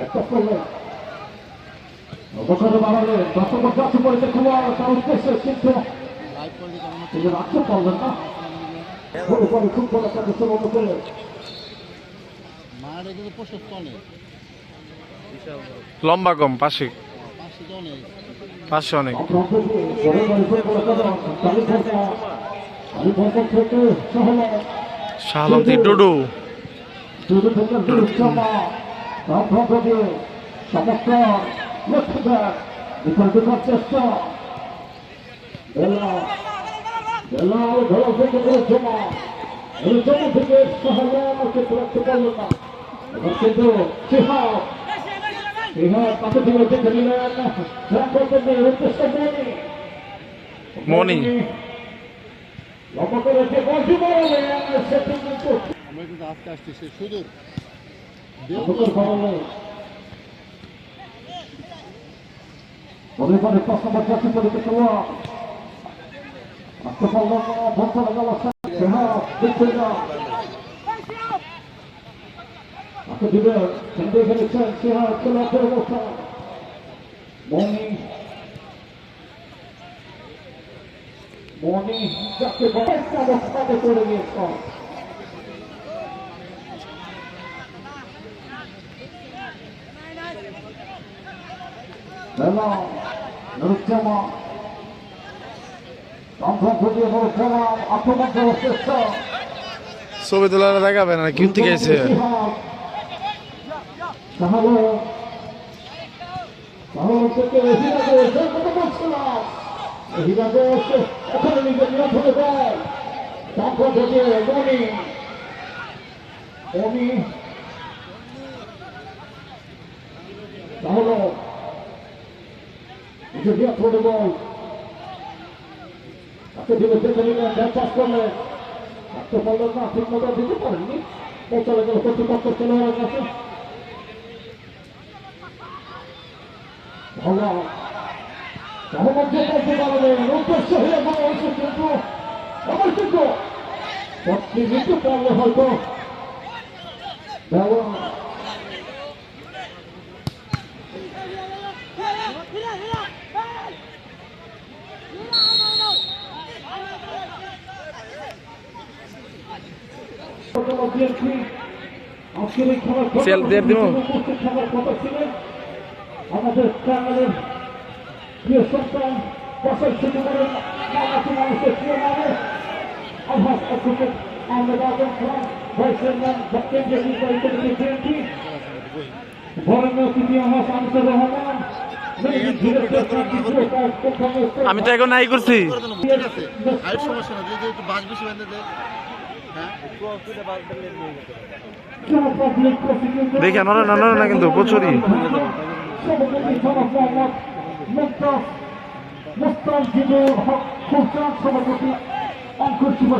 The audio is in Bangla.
একটা করলেন অবসরে বাড়ালে দর্শক যাচ্ছে পড়েছে খোলা তার উদ্দেশ্যে কিন্তু তিনি রাখতে পারবেন না পরে পরে খুব বড় তাকে সমানো করলেন মাঠ এগুলো প্রশস্ত অনেক লম্বা কম পাশে। পাশে অনেক। সহলে শাহলন্তি ডুডু। শুরু থেকে দুরুচ্ছমা আপনার থেকে চমৎকার লক্ষ্য দেয় বিপরীত করার চেষ্টা বেলা বেলা ধরা থেকে দুরুচ্ছমা এই জন্য থেকে সহলে আমাকে তুলতে পারল না। এবার কিন্তু সিহাব সিহাব তাকে থেকে দেখে নিলেন। উদ্দেশ্য মনি। মনি। লম্বা করে যে বলছি বললেন সেটি কিন্তু আজকে আসতেছি সুদূর। অবকর বাড়ালে পরে পরে প্রশ্ন বাচ্চা করে দেখল আজকে পারল না ভরসা লাগাল হ্যাঁ দেখছে না আজকে দিবে সন্দেহ ফেলেছেন সিংহা খেলা করে বসা মনি মনি যাকে বয়সটা অবস্থাতে করে গিয়েছে বেলা নুরুজ্জামা কমফর্ট ফুটিয়ে করার চেষ্টা ছবি তোলার দেখাবে না থেকে আইছে তাহলে মনি তাহলে নিজের নিয়ন্ত্রণে বল তাকে দিলে দেখে নিলেন ব্যাট পাস করলেন রাখতে পারলেন না, ঠিক মতো দিতে পারেননি। পৌঁছালে গেল, কর্তৃপক্ষ খেলোয়াড়ের কাছে। ভালো সহমত যে করতে পারবেন উদ্দেশ্য হয়ে হয়েছে কিন্তু আবার কিন্তু। প্রতি মিনিট পারলে হয়তো। দেওয়া সেল দিবো? আমাদের চ্যানেলের প্রিয় সন্তান বছর শুরু করেন বাংলাদেশ মানুষের প্রিয় মানুষ আভাস অক্ষুকে আমরা খান ভাইস চেয়ারম্যান ভক্তেন যে নির্বাহিত বিএনপি বরেণ্য অতিথি আভাস আনিসুর রহমান আমি তো এখন নাই করছি সমস্যা না যদি একটু বাস বেশি বেঁধে দেখে নড়ে না না কিন্তু প্রচুরই সভাপতি অঙ্কুর শিব